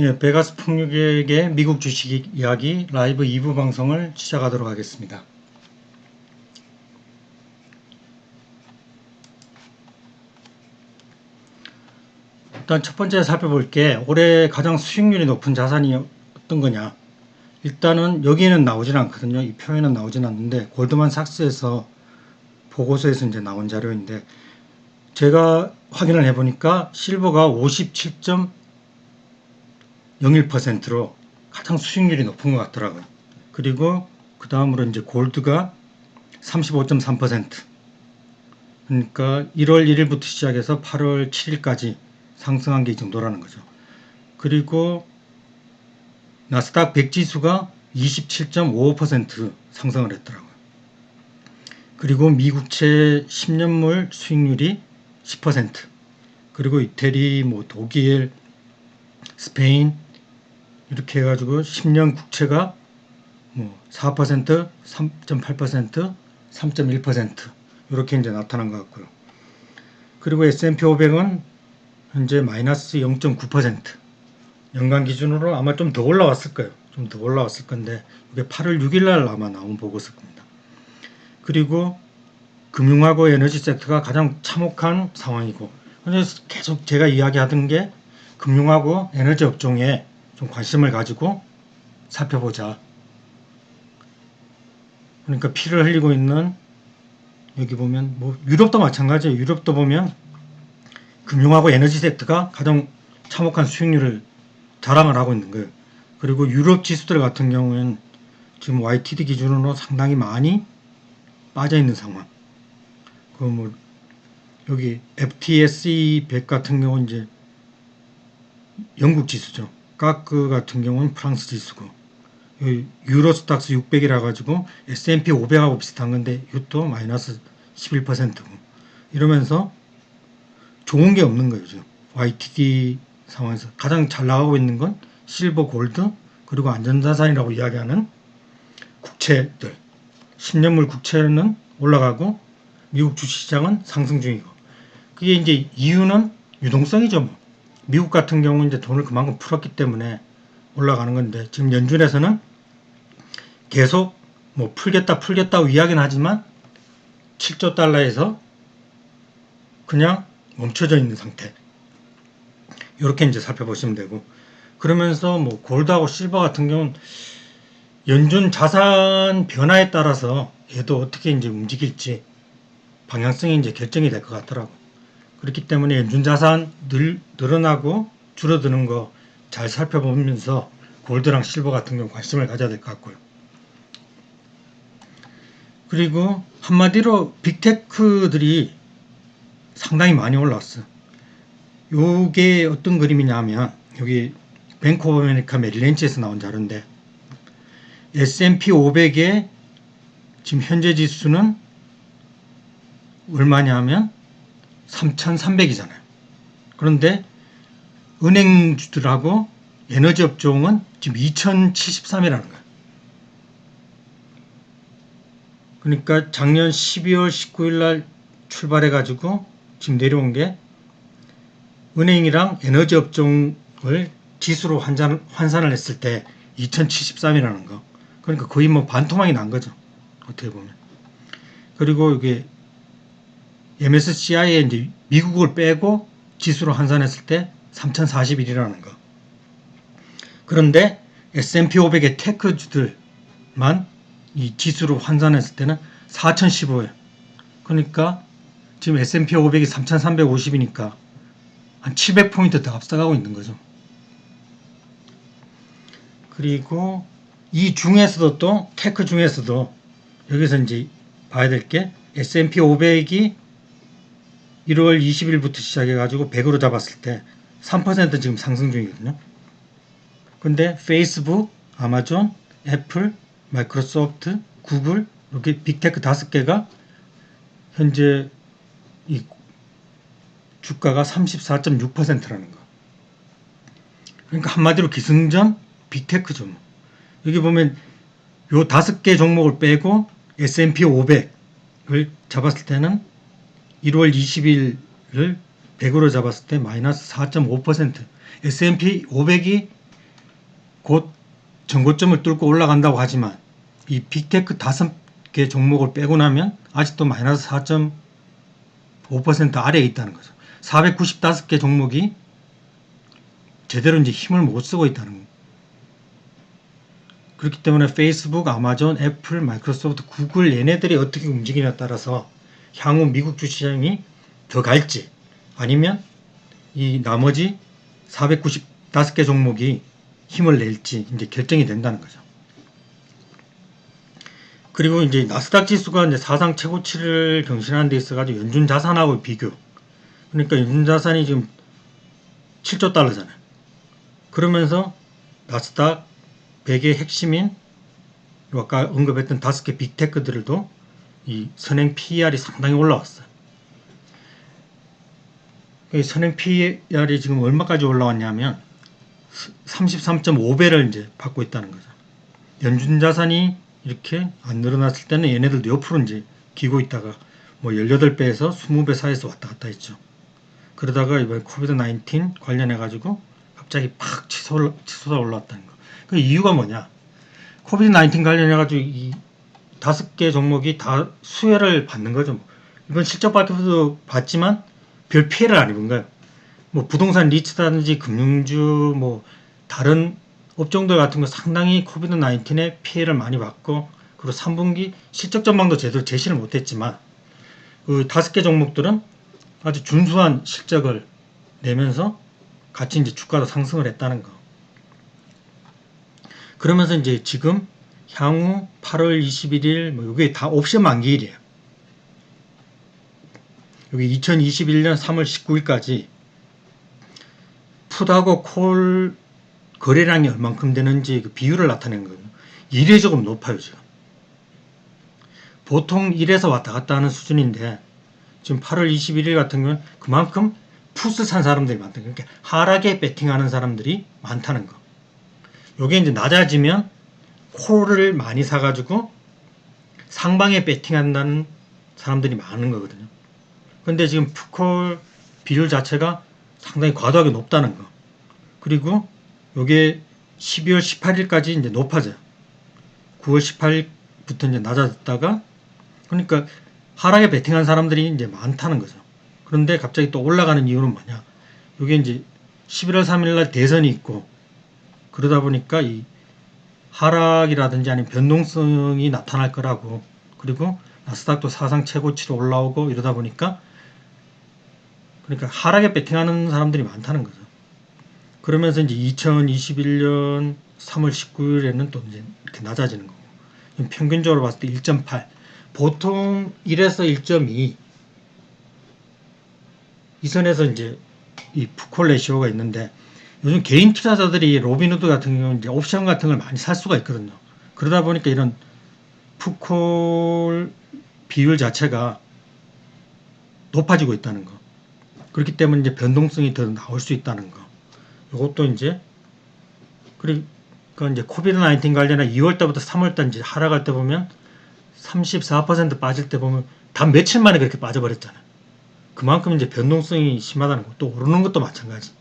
예, 베가스 풍력의 미국 주식 이야기 라이브 2부 방송을 시작하도록 하겠습니다. 일단 첫 번째 살펴볼 게 올해 가장 수익률이 높은 자산이 어떤 거냐. 일단은 여기에는 나오진 않거든요. 이 표에는 나오진 않는데 골드만삭스에서 보고서에서 이제 나온 자료인데 제가 확인을 해보니까 실버가 57.01%로 가장 수익률이 높은 것 같더라고요. 그리고 그 다음으로 이제 골드가 35.3% 그러니까 1월 1일부터 시작해서 8월 7일까지 상승한 게 이 정도라는 거죠. 그리고 나스닥 100 지수가 27.55% 상승을 했더라고요. 그리고 미국채 10년물 수익률이 10% 그리고 이태리, 뭐 독일, 스페인 이렇게 해가지고 10년 국채가 뭐 4%, 3.8%, 3.1% 이렇게 이제 나타난 것 같고요. 그리고 S&P 500은 현재 마이너스 0.9% 연간 기준으로 아마 좀 더 올라왔을 거예요. 좀 더 올라왔을 건데 이게 8월 6일 날 아마 나온 보고서 겁니다. 그리고 금융하고 에너지 섹터가 가장 참혹한 상황이고 계속 제가 이야기하던 게 금융하고 에너지 업종에 좀 관심을 가지고 살펴보자. 그러니까 피를 흘리고 있는 여기 보면 뭐 유럽도 마찬가지예요. 유럽도 보면 금융하고 에너지 섹터가 가장 참혹한 수익률을 자랑을 하고 있는 거예요. 그리고 유럽 지수들 같은 경우에는 지금 YTD 기준으로 상당히 많이 빠져 있는 상황. 그뭐 여기 FTSE 100 같은 경우는 이제 영국 지수죠. 까크 같은 경우는 프랑스 지수고 유로스탁스 600이라 가지고 S&P 500하고 비슷한 건데 이것도 마이너스 11%고 이러면서 좋은 게 없는 거예요 지금. YTD 상황에서 가장 잘 나가고 있는 건 실버 골드 그리고 안전자산이라고 이야기하는 국채들. 10년물 국채는 올라가고 미국 주식시장은 상승 중이고. 그게 이제 이유는 유동성이죠 뭐. 미국 같은 경우는 이제 돈을 그만큼 풀었기 때문에 올라가는 건데 지금 연준에서는 계속 뭐 풀겠다 풀겠다고 이야기는 하지만 7조 달러에서 그냥 멈춰져 있는 상태. 이렇게 이제 살펴보시면 되고 그러면서 뭐 골드하고 실버 같은 경우는 연준 자산 변화에 따라서 얘도 어떻게 이제 움직일지 방향성이 이제 결정이 될 것 같더라고. 그렇기 때문에 연준 자산 늘, 늘어나고 줄어드는 거 잘 살펴보면서 골드랑 실버 같은 경우 관심을 가져야 될 것 같고요. 그리고 한마디로 빅테크들이 상당히 많이 올라왔어. 요게 어떤 그림이냐면 여기 뱅크 오브 아메리카 메릴렌치에서 나온 자료인데 S&P 500의 지금 현재 지수는 얼마냐면 3,300이잖아요. 그런데 은행주들하고 에너지 업종은 지금 2,073이라는 거예요. 그러니까 작년 12월 19일 날 출발해 가지고 지금 내려온 게 은행이랑 에너지 업종을 지수로 환산, 환산을 했을 때 2073이라는 거. 그러니까 거의 뭐 반토막이 난 거죠. 어떻게 보면. 그리고 이게 MSCI에 이제 미국을 빼고 지수로 환산했을 때 3041이라는 거. 그런데 S&P 500의 테크주들만 이 지수로 환산했을 때는 4015예요. 그러니까 지금 S&P 500이 3350이니까 한 700포인트 더 앞서가고 있는 거죠. 그리고 이 중에서도 또 테크 중에서도 여기서 이제 봐야 될 게 S&P 500이 1월 20일부터 시작해 가지고 100으로 잡았을 때 3% 지금 상승 중이거든요. 근데 페이스북, 아마존, 애플, 마이크로소프트, 구글 이렇게 빅테크 다섯 개가 현재 이 주가가 34.6%라는 거. 그러니까 한마디로 기승전 빅테크죠. 뭐. 여기 보면 요 다섯 개 종목을 빼고 S&P 500을 잡았을 때는 1월 20일을 100으로 잡았을 때 마이너스 4.5% S&P 500이 곧 전고점을 뚫고 올라간다고 하지만 이 빅테크 다섯 개 종목을 빼고 나면 아직도 마이너스 4.5% 아래에 있다는 거죠. 495개 종목이 제대로 이제 힘을 못 쓰고 있다는 거예요. 그렇기 때문에 페이스북, 아마존, 애플, 마이크로소프트, 구글 얘네들이 어떻게 움직이냐에 따라서 향후 미국 주시장이 더 갈지 아니면 이 나머지 495개 종목이 힘을 낼지 이제 결정이 된다는 거죠. 그리고 이제 나스닥 지수가 이제 사상 최고치를 경신하는 데 있어가지고 연준 자산하고 비교. 그러니까 연준 자산이 지금 7조 달러잖아요. 그러면서 나스닥 100의 핵심인 아까 언급했던 다섯 개 빅테크들도 이 선행 PER이 상당히 올라왔어요. 이 선행 PER이 지금 얼마까지 올라왔냐면 33.5배를 이제 받고 있다는 거죠. 연준 자산이 이렇게 안 늘어났을 때는 얘네들도 옆으로 이제 기고 있다가 뭐 18배에서 20배 사이에서 왔다 갔다 했죠. 그러다가 이번에 코비드 19 관련해 가지고 갑자기 팍 치솟아, 올라왔다는 거. 그 이유가 뭐냐? 코비드 19 관련해 가지고 이 다섯 개 종목이 다 수혜를 받는 거죠. 이번 실적 발표도 봤지만 별 피해를 안 입은 거예요. 뭐 부동산 리츠라든지 금융주 뭐 다른 업종들 같은 거 상당히 코비드 19에 피해를 많이 받고 그리고 3분기 실적 전망도 제대로 제시를 못했지만 그 다섯 개 종목들은 아주 준수한 실적을 내면서 같이 이제 주가도 상승을 했다는 거. 그러면서 이제 지금 향후 8월 21일 뭐 이게 다 옵션 만기일이에요. 여기 2021년 3월 19일까지 풋하고 콜 거래량이 얼만큼 되는지 그 비율을 나타낸 거예요. 이례적으로 높아요, 지금. 보통 1에서 왔다 갔다 하는 수준인데 지금 8월 21일 같은 경우는 그만큼 풋을 산 사람들이 많다. 그러니까 하락에 배팅하는 사람들이 많다는 거. 요게 이제 낮아지면 콜을 많이 사가지고 상방에 배팅한다는 사람들이 많은 거거든요. 근데 지금 풋콜 비율 자체가 상당히 과도하게 높다는 거. 그리고 요게 12월 18일까지 이제 높아져요. 9월 18일부터 이제 낮아졌다가 그러니까 하락에 베팅한 사람들이 이제 많다는 거죠. 그런데 갑자기 또 올라가는 이유는 뭐냐? 이게 이제 11월 3일 날 대선이 있고 그러다 보니까 이 하락이라든지 아니면 변동성이 나타날 거라고. 그리고 나스닥도 사상 최고치로 올라오고 이러다 보니까 그러니까 하락에 베팅하는 사람들이 많다는 거죠. 그러면서 이제 2021년 3월 19일에는 또 이제 이렇게 낮아지는 거고. 평균적으로 봤을 때 1.8 보통 1에서 1.2 이. 선에서 이제 이 푸콜 레시오가 있는데 요즘 개인 투자자들이 로빈후드 같은 경우는 이제 옵션 같은 걸 많이 살 수가 있거든요. 그러다 보니까 이런 푸콜 비율 자체가 높아지고 있다는 거. 그렇기 때문에 이제 변동성이 더 나올 수 있다는 거. 이것도 이제 그리고 이제 코비드 19 관련해 2월 달부터 3월 달 이제 하락할 때 보면 34% 빠질 때 보면 단 며칠 만에 그렇게 빠져버렸잖아요. 그만큼 이제 변동성이 심하다는 거. 또 오르는 것도 마찬가지.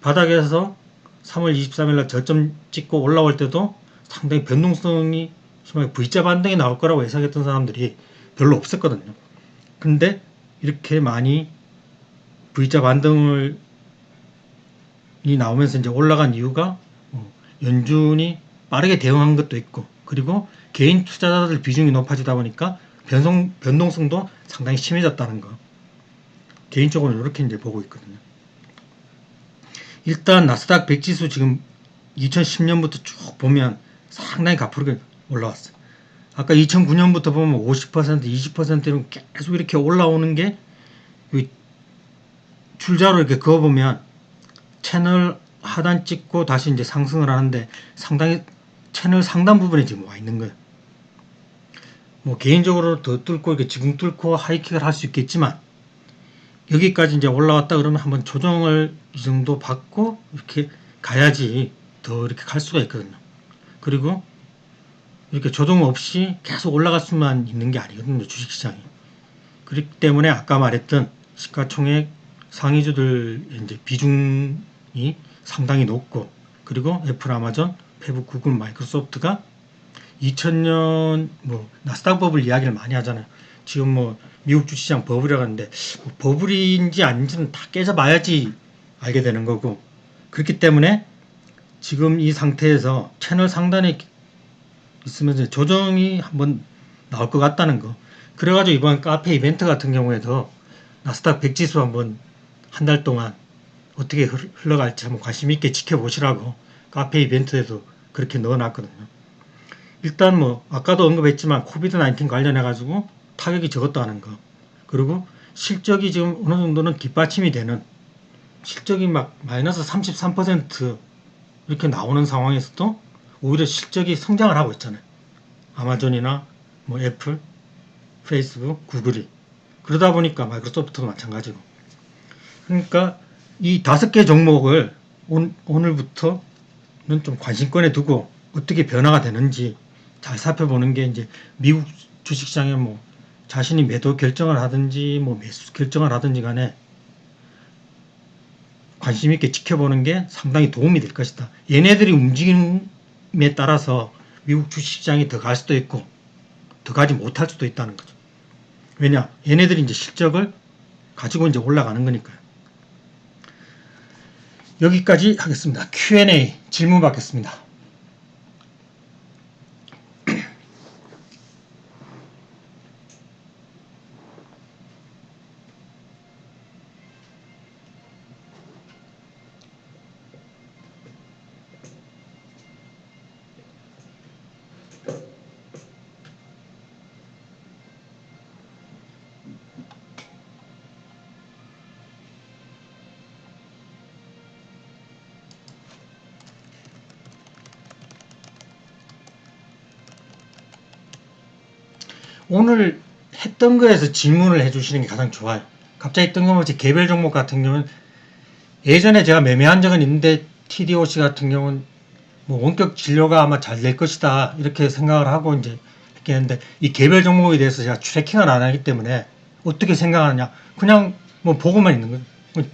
바닥에서 3월 23일 날 저점 찍고 올라올 때도 상당히 변동성이 심하게 V자 반등이 나올 거라고 예상했던 사람들이 별로 없었거든요. 근데 이렇게 많이 V자 반등을 이 나오면서 이제 올라간 이유가 뭐 연준이 빠르게 대응한 것도 있고 그리고 개인 투자자들 비중이 높아지다 보니까 변동, 변동성도 상당히 심해졌다는 거 개인적으로 이렇게 이제 보고 있거든요. 일단 나스닥 100 지수 지금 2010년부터 쭉 보면 상당히 가파르게 올라왔어요. 아까 2009년부터 보면 50% 20%로 계속 이렇게 올라오는 게 줄자로 이렇게 그어보면 채널 하단 찍고 다시 이제 상승을 하는데 상당히 채널 상단 부분에 지금 와 있는 거예요. 뭐 개인적으로 더 뚫고 이렇게 지붕 뚫고 하이킥을 할 수 있겠지만 여기까지 이제 올라왔다 그러면 한번 조정을 이 정도 받고 이렇게 가야지 더 이렇게 갈 수가 있거든요. 그리고 이렇게 조정 없이 계속 올라갈 수만 있는 게 아니거든요. 주식시장이. 그렇기 때문에 아까 말했던 시가총액 상위주들 이제 비중 상당히 높고 그리고 애플, 아마존, 페북, 구글, 마이크로소프트가 2000년 뭐 나스닥 버블 이야기를 많이 하잖아요. 지금 뭐 미국 주시장 버블이라고 하는데 뭐 버블인지 아닌지는 다 깨져봐야지 알게 되는 거고 그렇기 때문에 지금 이 상태에서 채널 상단에 있으면서 조정이 한번 나올 것 같다는 거. 그래가지고 이번 카페 이벤트 같은 경우에도 나스닥 100 지수 한번 한 달 동안 어떻게 흘- 흘러갈지 한번 관심 있게 지켜보시라고 카페 이벤트에도 그렇게 넣어놨거든요. 일단 뭐 아까도 언급했지만 코비드 19 관련해 가지고 타격이 적었다는 거. 그리고 실적이 지금 어느 정도는 뒷받침이 되는 실적이 막 마이너스 33% 이렇게 나오는 상황에서도 오히려 실적이 성장을 하고 있잖아요. 아마존이나 뭐 애플, 페이스북, 구글이 그러다 보니까 마이크로소프트도 마찬가지고. 그러니까 이 다섯 개 종목을 온, 오늘부터는 좀 관심권에 두고 어떻게 변화가 되는지 잘 살펴보는 게 이제 미국 주식시장에 뭐 자신이 매도 결정을 하든지 뭐 매수 결정을 하든지 간에 관심 있게 지켜보는 게 상당히 도움이 될 것이다. 얘네들이 움직임에 따라서 미국 주식시장이 더 갈 수도 있고 더 가지 못할 수도 있다는 거죠. 왜냐? 얘네들이 이제 실적을 가지고 이제 올라가는 거니까요. 여기까지 하겠습니다. Q&A 질문 받겠습니다. 오늘 했던 거에서 질문을 해주시는 게 가장 좋아요. 갑자기 뜬금없이 개별 종목 같은 경우는 예전에 제가 매매한 적은 있는데 TDOC 같은 경우는 뭐 원격 진료가 아마 잘 될 것이다 이렇게 생각을 하고 이제 했는데 이 개별 종목에 대해서 제가 트래킹을 안 하기 때문에 어떻게 생각하느냐 그냥 뭐 보고만 있는 거예요. 뭐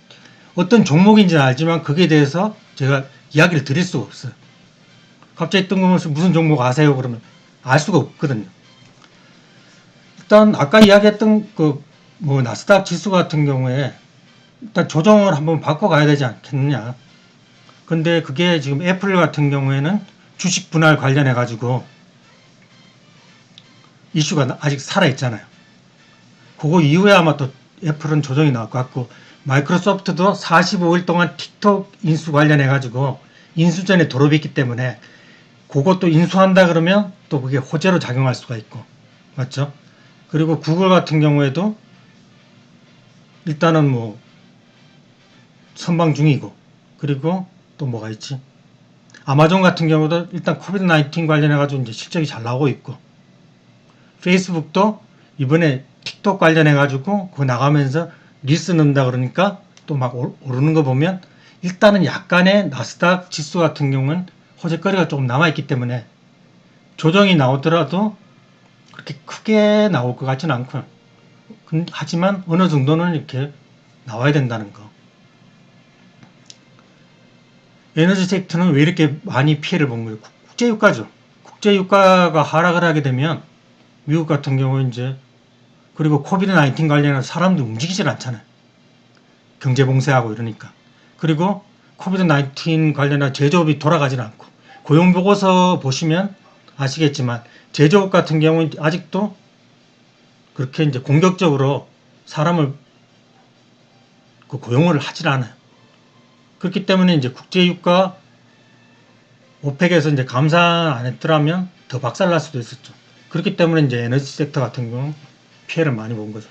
어떤 종목인지는 알지만 거기에 대해서 제가 이야기를 드릴 수가 없어요. 갑자기 뜬금없이 무슨 종목 아세요? 그러면 알 수가 없거든요. 일단 아까 이야기했던 그 뭐 나스닥 지수 같은 경우에 일단 조정을 한번 바꿔 가야 되지 않겠느냐. 근데 그게 지금 애플 같은 경우에는 주식 분할 관련해 가지고 이슈가 나- 아직 살아 있잖아요. 그거 이후에 아마 또 애플은 조정이 나올 것 같고 마이크로소프트도 45일 동안 틱톡 인수 관련해 가지고 인수 전에 돌업이 있기 때문에 그것도 인수한다 그러면 또 그게 호재로 작용할 수가 있고 맞죠? 그리고 구글 같은 경우에도 일단은 뭐 선방 중이고 그리고 또 뭐가 있지? 아마존 같은 경우도 일단 코비드 19 관련해 가지고 이제 실적이 잘 나오고 있고 페이스북도 이번에 틱톡 관련해 가지고 그거 나가면서 릴스 넣는다 그러니까 또 막 오르는 거 보면 일단은 약간의 나스닥 지수 같은 경우는 호재거리가 조금 남아 있기 때문에 조정이 나오더라도 그렇게 크게 나올 것 같지는 않고요. 근- 하지만 어느 정도는 이렇게 나와야 된다는 거. 에너지 섹터는 왜 이렇게 많이 피해를 본 거예요? 국- 국제유가죠. 국제유가가 하락을 하게 되면 미국 같은 경우 이제 그리고 코비드 19 관련해서 사람들 움직이질 않잖아요. 경제 봉쇄하고 이러니까. 그리고 코비드 19 관련한 제조업이 돌아가질 않고 고용 보고서 보시면 아시겠지만 제조업 같은 경우는 아직도 그렇게 이제 공격적으로 사람을 그 고용을 하질 않아요. 그렇기 때문에 이제 국제유가 오펙에서 이제 감산 안 했더라면 더 박살날 수도 있었죠. 그렇기 때문에 이제 에너지 섹터 같은 경우는 피해를 많이 본 거죠.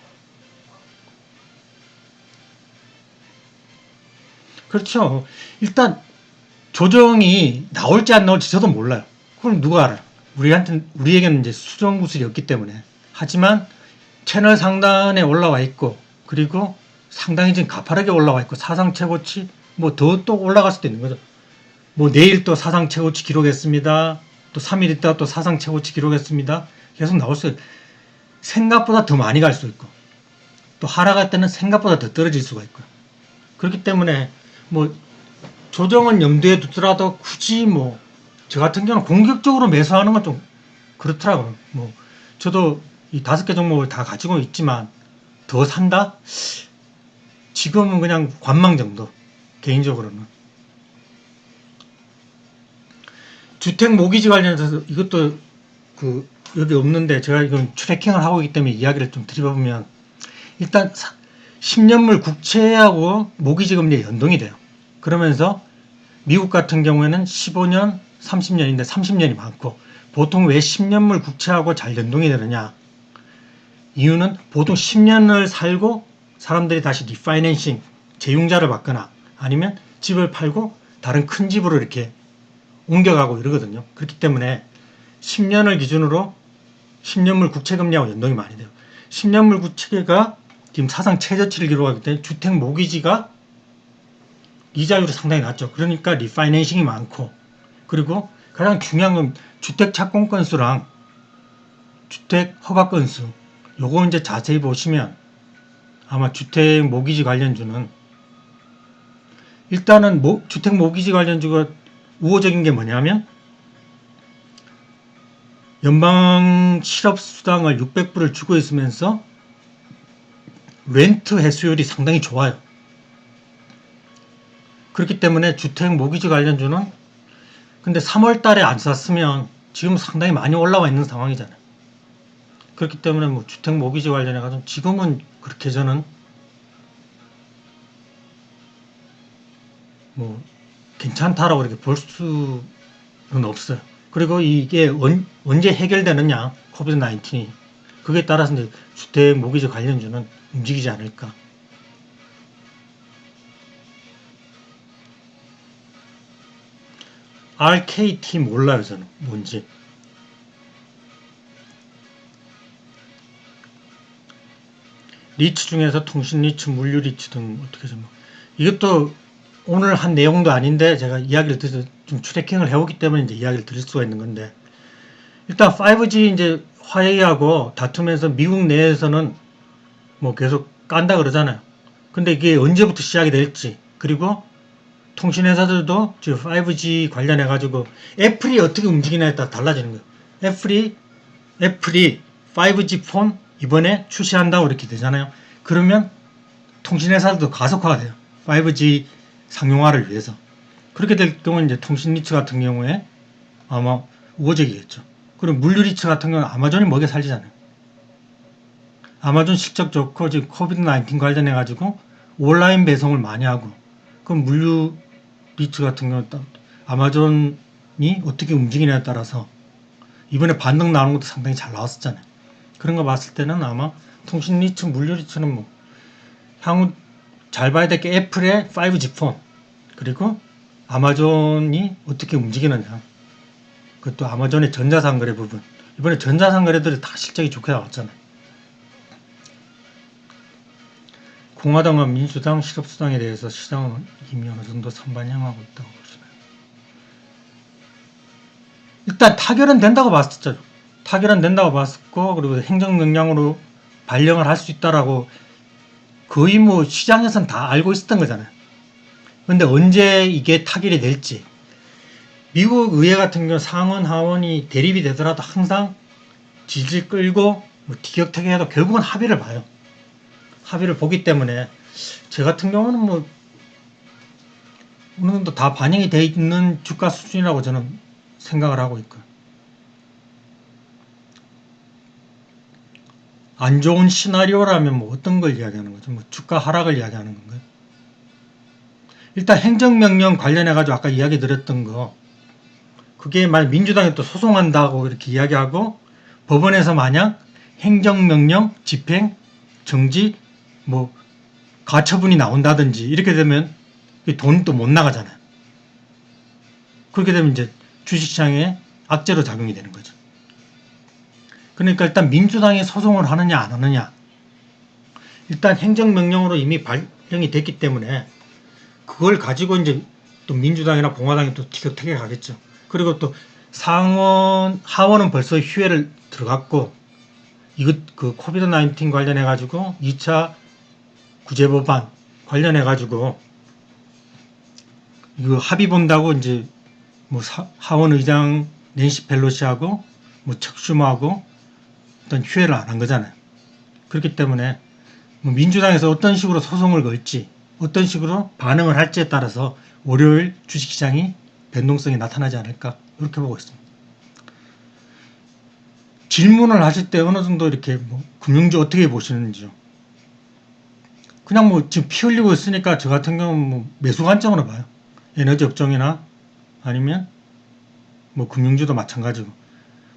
그렇죠. 일단 조정이 나올지 안 나올지 저도 몰라요. 그럼 누가 알아요? 우리한테 우리에게는 이제 수정 구슬이 없기 때문에. 하지만 채널 상단에 올라와 있고 그리고 상당히 지금 가파르게 올라와 있고 사상 최고치 뭐 더 또 올라갈 수도 있는 거죠. 뭐 내일 또 사상 최고치 기록했습니다. 또 3일 있다가 또 사상 최고치 기록했습니다. 계속 나올 수 생각보다 더 많이 갈 수 있고 또 하락할 때는 생각보다 더 떨어질 수가 있고요. 그렇기 때문에 뭐 조정은 염두에 두더라도 굳이 뭐 저 같은 경우는 공격적으로 매수하는 건 좀 그렇더라고요. 뭐 저도 이 다섯 개 종목을 다 가지고 있지만 더 산다? 지금은 그냥 관망 정도 개인적으로는 주택 모기지 관련해서 이것도 그 여기 없는데 제가 이건 트래킹을 하고 있기 때문에 이야기를 좀 드려보면 일단 10년물 국채하고 모기지 금리 연동이 돼요. 그러면서 미국 같은 경우에는 15년, 30년인데 30년이 많고 보통 왜 10년물 국채하고 잘 연동이 되느냐? 이유는 보통 10년을 살고 사람들이 다시 리파이낸싱, 재융자를 받거나 아니면 집을 팔고 다른 큰 집으로 이렇게 옮겨가고 이러거든요. 그렇기 때문에 10년을 기준으로 10년물 국채금리하고 연동이 많이 돼요. 10년물 국채가 지금 사상 최저치를 기록하기 때문에 주택 모기지가 이자율이 상당히 낮죠. 그러니까 리파이낸싱이 많고 그리고 가장 중요한 건 주택 착공 건수랑 주택 허가 건수 요거 이제 자세히 보시면 아마 주택 모기지 관련주는 일단은 모- 주택 모기지 관련주가 우호적인 게 뭐냐면 연방 실업 수당을 600불을 주고 있으면서 렌트 해수율이 상당히 좋아요. 그렇기 때문에 주택 모기지 관련주는 근데 3월 달에 안 샀으면 지금 상당히 많이 올라와 있는 상황이잖아요. 그렇기 때문에 뭐 주택 모기지 관련해 가지고 지금은 그렇게 저는 뭐 괜찮다라고 이렇게 볼 수는 없어요. 그리고 이게 언, 언제 해결되느냐 코비드 19이 그게 따라서 이제 주택 모기지 관련주는 움직이지 않을까. RKT 몰라요 저는 뭔지. 리츠 중에서 통신 리츠, 물류 리츠 등 어떻게 좀 이것도 오늘 한 내용도 아닌데 제가 이야기를 드려 좀 트래킹을 해오기 때문에 이제 이야기를 드릴 수가 있는 건데 일단 5G 이제 화웨이하고 다투면서 미국 내에서는 뭐 계속 깐다 그러잖아요. 근데 이게 언제부터 시작이 될지 그리고 통신회사들도 지금 5G 관련해 가지고 애플이 어떻게 움직이냐에 따라 달라지는 거예요. 애플이 애플이 5G 폰 이번에 출시한다고 이렇게 되잖아요. 그러면 통신회사들도 가속화가 돼요. 5G 상용화를 위해서. 그렇게 될 경우 이제 통신 리츠 같은 경우에 아마 우호적이겠죠. 그리고 물류 리츠 같은 경우는 아마존이 먹여 살리잖아요. 아마존 실적 좋고 지금 코비드 19 관련해 가지고 온라인 배송을 많이 하고 그럼 물류 리츠 같은 경우는 또 아마존이 어떻게 움직이냐에 따라서 이번에 반등 나오는 것도 상당히 잘 나왔었잖아요. 그런 거 봤을 때는 아마 통신 리츠, 물류 리츠는 뭐 향후 잘 봐야 될 게 애플의 5G 폰 그리고 아마존이 어떻게 움직이느냐 그것도 아마존의 전자상거래 부분 이번에 전자상거래들이 다 실적이 좋게 나왔잖아요. 공화당과 민주당 실업수당에 대해서 시장은 이미 어느 정도 선반영하고 있다고 보시나요? 일단 타결은 된다고 봤었죠. 타결은 된다고 봤었고 그리고 행정 명령으로 발령을 할 수 있다라고 거의 뭐 시장에선 다 알고 있었던 거잖아요. 근데 언제 이게 타결이 될지 미국 의회 같은 경우 상원 하원이 대립이 되더라도 항상 질질 끌고 뭐 티격태격해도 결국은 합의를 봐요. 합의를 보기 때문에 저 같은 경우는 뭐 어느 정도 다 반영이 돼 있는 주가 수준이라고 저는 생각을 하고 있고요. 안 좋은 시나리오라면 뭐 어떤 걸 이야기하는 거죠? 뭐 주가 하락을 이야기하는 건가요? 일단 행정명령 관련해 가지고 아까 이야기 드렸던 거 그게 만약 민주당이 또 소송한다고 이렇게 이야기하고 법원에서 만약 행정명령 집행 정지 뭐 가처분이 나온다든지 이렇게 되면 돈또못 나가잖아요. 그렇게 되면 이제 주식시장에 악재로 작용이 되는 거죠. 그러니까 일단 민주당이 소송을 하느냐 안 하느냐 일단 행정명령으로 이미 발령이 됐기 때문에 그걸 가지고 이제 또 민주당이나 공화당이 또 티격태격 하겠죠. 그리고 또 상원 하원은 벌써 휴회를 들어갔고 이것 그 코비드 19 관련해 가지고 2차 구제 법안 관련해 가지고 이거 합의 본다고 이제 뭐 사- 하원 의장 낸시 펠로시하고 뭐 척슈머하고 어떤 휴회를 안 한 거잖아요. 그렇기 때문에 뭐 민주당에서 어떤 식으로 소송을 걸지 어떤 식으로 반응을 할지에 따라서 월요일 주식시장이 변동성이 나타나지 않을까 이렇게 보고 있습니다. 질문을 하실 때 어느 정도 이렇게 뭐 금융주 어떻게 보시는지요? 그냥 뭐 지금 피 흘리고 있으니까 저 같은 경우는 뭐 매수 관점으로 봐요. 에너지 업종이나 아니면 뭐 금융주도 마찬가지고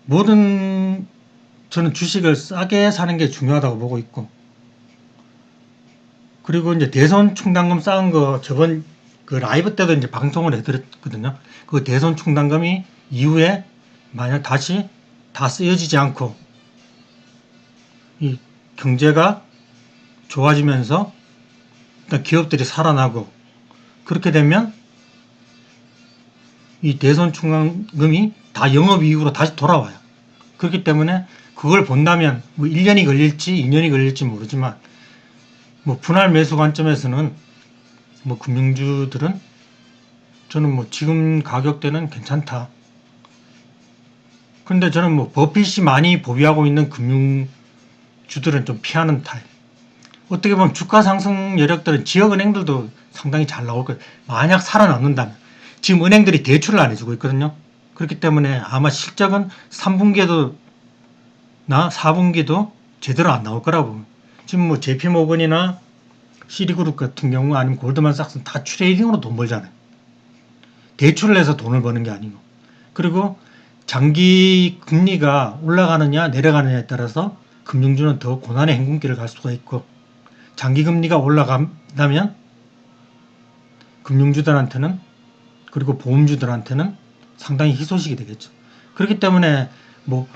모든 저는 주식을 싸게 사는 게 중요하다고 보고 있고 그리고 이제 대선 충당금 쌓은 거 저번 그 라이브 때도 이제 방송을 해드렸거든요. 그 대선 충당금이 이후에 만약 다시 다 쓰여지지 않고 이 경제가 좋아지면서 기업들이 살아나고 그렇게 되면 이 대선 충당금이 다 영업 이익으로 다시 돌아와요. 그렇기 때문에 그걸 본다면 뭐 1년이 걸릴지 2년이 걸릴지 모르지만 뭐 분할 매수 관점에서는 뭐 금융주들은 저는 뭐 지금 가격대는 괜찮다. 근데 저는 뭐 버핏이 많이 보유하고 있는 금융주들은 좀 피하는 타입. 어떻게 보면 주가 상승 여력들은 지역은행들도 상당히 잘 나올 거예요. 만약 살아남는다면. 지금 은행들이 대출을 안 해주고 있거든요. 그렇기 때문에 아마 실적은 3분기에도 나 4분기도 제대로 안 나올 거라고. 지금 뭐 JP 모건이나 시리그룹 같은 경우 아니면 골드만삭스는 다 트레이딩으로 돈 벌잖아요. 대출을 해서 돈을 버는 게 아니고. 그리고 장기 금리가 올라가느냐 내려가느냐에 따라서 금융주는 더 고난의 행군길을 갈 수가 있고 장기 금리가 올라간다면 금융주들한테는 그리고 보험주들한테는 상당히 희소식이 되겠죠. 그렇기 때문에 뭐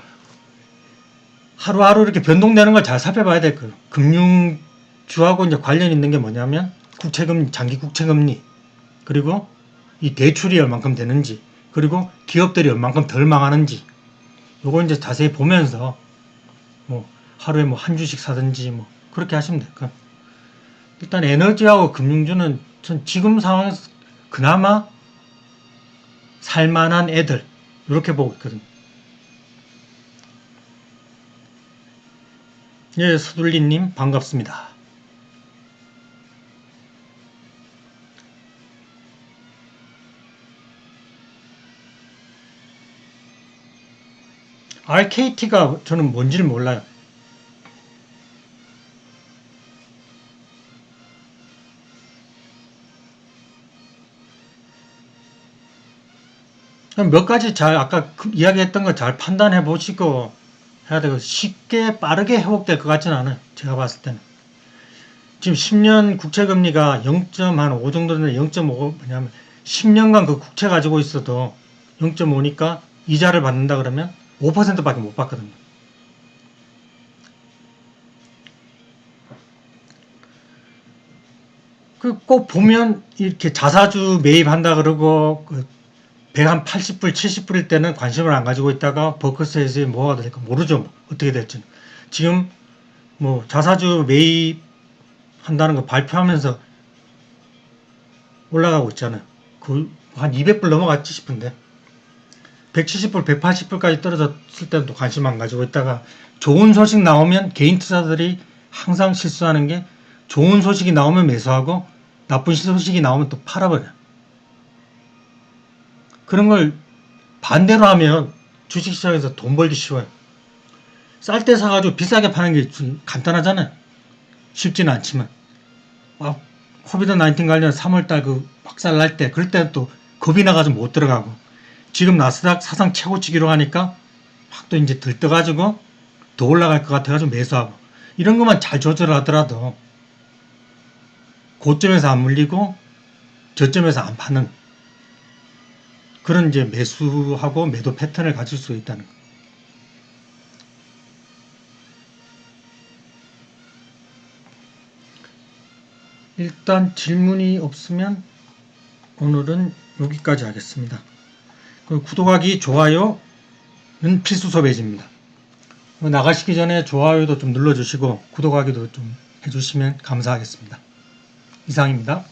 하루하루 이렇게 변동되는 걸 잘 살펴봐야 될 거예요. 금융주하고 이제 관련 있는 게 뭐냐면 국채금 장기 국채금리 그리고 이 대출이 얼만큼 되는지 그리고 기업들이 얼만큼 덜 망하는지 요거 이제 자세히 보면서 뭐 하루에 뭐 한 주씩 사든지 뭐 그렇게 하시면 될 거예요. 일단 에너지하고 금융주는 전 지금 상황에서 그나마 살만한 애들 이렇게 보고 있거든요. 예, 수둘리님 반갑습니다. RKT가 저는 뭔지를 몰라요. 몇 가지 잘 아까 그 이야기했던 거 잘 판단해 보시고 해야 되고 쉽게 빠르게 회복될 것 같지는 않아요. 제가 봤을 때는. 지금 10년 국채 금리가 0.5 정도 되는 0.5 뭐냐면 10년간 그 국채 가지고 있어도 0.5니까 이자를 받는다 그러면 5%밖에 못 받거든요. 그 꼭 보면 이렇게 자사주 매입한다 그러고 그 100한 80불, 70불일 때는 관심을 안 가지고 있다가 버크스에서 뭐가 될까 모르죠. 뭐. 어떻게 될지는. 지금 뭐 자사주 매입한다는 거 발표하면서 올라가고 있잖아요. 그 한 200불 넘어갔지 싶은데 170불, 180불까지 떨어졌을 때도 관심 안 가지고 있다가 좋은 소식 나오면 개인 투자들이 항상 실수하는 게 좋은 소식이 나오면 매수하고 나쁜 소식이 나오면 또 팔아버려요. 그런 걸 반대로 하면 주식시장에서 돈 벌기 쉬워요. 쌀 때 사가지고 비싸게 파는 게 좀 간단하잖아요. 쉽지는 않지만. 아, 코비드 19 관련 3월달 그 박살 날 때, 그럴 때는 또 겁이 나가지고 못 들어가고. 지금 나스닥 사상 최고치기로 하니까 막 또 이제 들떠가지고 더 올라갈 것 같아가지고 매수하고. 이런 것만 잘 조절하더라도 고점에서 안 물리고 저점에서 안 파는 그런 이제 매수하고 매도 패턴을 가질 수 있다는 거. 일단 질문이 없으면 오늘은 여기까지 하겠습니다. 그 구독하기, 좋아요는 필수 소배지입니다. 나가시기 전에 좋아요도 좀 눌러주시고 구독하기도 좀 해주시면 감사하겠습니다. 이상입니다.